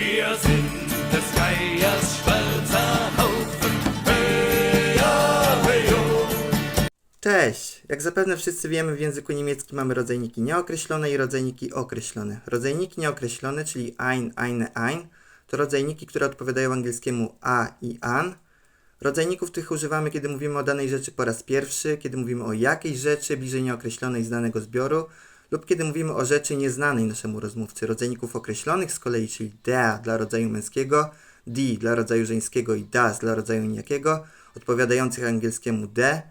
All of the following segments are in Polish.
Wir sind Haufen. Cześć! Jak zapewne wszyscy wiemy, w języku niemieckim mamy rodzajniki nieokreślone i rodzajniki określone. Rodzajniki nieokreślone, czyli ein, eine, ein, to rodzajniki, które odpowiadają angielskiemu a i an. Rodzajników tych używamy, kiedy mówimy o danej rzeczy po raz pierwszy, kiedy mówimy o jakiejś rzeczy bliżej nieokreślonej z danego zbioru, lub kiedy mówimy o rzeczy nieznanej naszemu rozmówcy. Rodzajników określonych z kolei, czyli der dla rodzaju męskiego, die dla rodzaju żeńskiego i das dla rodzaju nijakiego, odpowiadających angielskiemu de,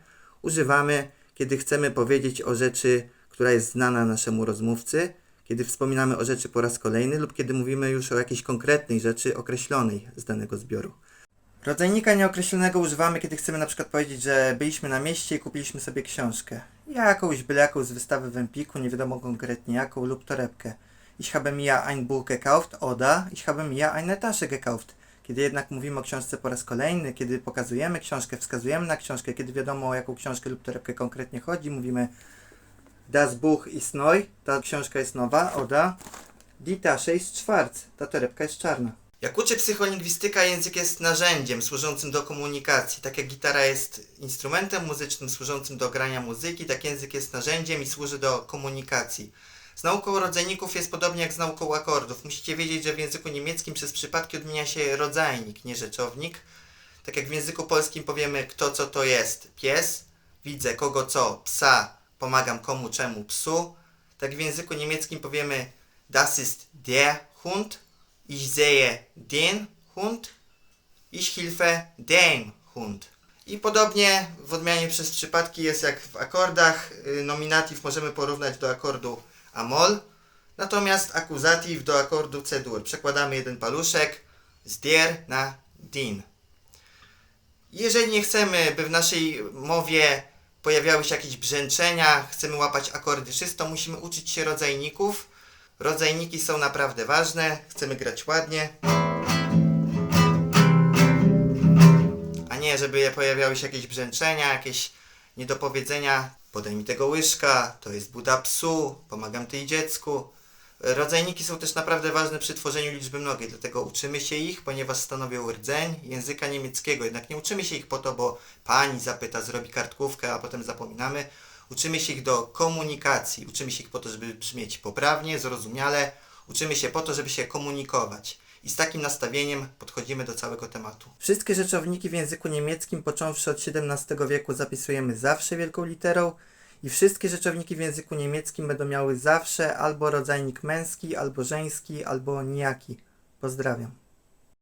używamy, kiedy chcemy powiedzieć o rzeczy, która jest znana naszemu rozmówcy, kiedy wspominamy o rzeczy po raz kolejny lub kiedy mówimy już o jakiejś konkretnej rzeczy określonej z danego zbioru. Rodzajnika nieokreślonego używamy, kiedy chcemy na przykład powiedzieć, że byliśmy na mieście i kupiliśmy sobie książkę. Jakąś byle jaką z wystawy w Empiku, nie wiadomo konkretnie jaką, lub torebkę. Ich habe mir ein Buch gekauft, oder ich habe mir eine Tasche gekauft. Kiedy jednak mówimy o książce po raz kolejny, kiedy pokazujemy książkę, wskazujemy na książkę, kiedy wiadomo o jaką książkę lub torebkę konkretnie chodzi, mówimy Das Buch ist neu, ta książka jest nowa, oder Die Tasche ist schwarz, ta torebka jest czarna. Jak uczy psycholingwistyka, język jest narzędziem służącym do komunikacji. Tak jak gitara jest instrumentem muzycznym służącym do grania muzyki, tak język jest narzędziem i służy do komunikacji. Z nauką rodzajników jest podobnie jak z nauką akordów. Musicie wiedzieć, że w języku niemieckim przez przypadki odmienia się rodzajnik, nie rzeczownik. Tak jak w języku polskim powiemy kto co to jest pies, widzę kogo co psa, pomagam komu czemu psu. Tak w języku niemieckim powiemy das ist der Hund, ich sehe den Hund, ich hilfe dem Hund. I podobnie w odmianie przez przypadki jest jak w akordach. Y, Nominatyw możemy porównać do akordu Amol, natomiast akuzatyw do akordu C-dur. Przekładamy jeden paluszek z der na din. Jeżeli nie chcemy, by w naszej mowie pojawiały się jakieś brzęczenia, chcemy łapać akordy czysto, musimy uczyć się rodzajników. Rodzajniki są naprawdę ważne, chcemy grać ładnie. A nie, żeby pojawiały się jakieś brzęczenia, jakieś niedopowiedzenia. Podaj mi tego łyżka, to jest buda psu, pomagam tej dziecku. Rodzajniki są też naprawdę ważne przy tworzeniu liczby mnogiej, dlatego uczymy się ich, ponieważ stanowią rdzeń języka niemieckiego. Jednak nie uczymy się ich po to, bo pani zapyta, zrobi kartkówkę, a potem zapominamy. Uczymy się ich do komunikacji, uczymy się ich po to, żeby brzmieć poprawnie, zrozumiale. Uczymy się po to, żeby się komunikować. I z takim nastawieniem podchodzimy do całego tematu. Wszystkie rzeczowniki w języku niemieckim, począwszy od XVII wieku, zapisujemy zawsze wielką literą i wszystkie rzeczowniki w języku niemieckim będą miały zawsze albo rodzajnik męski, albo żeński, albo nijaki. Pozdrawiam.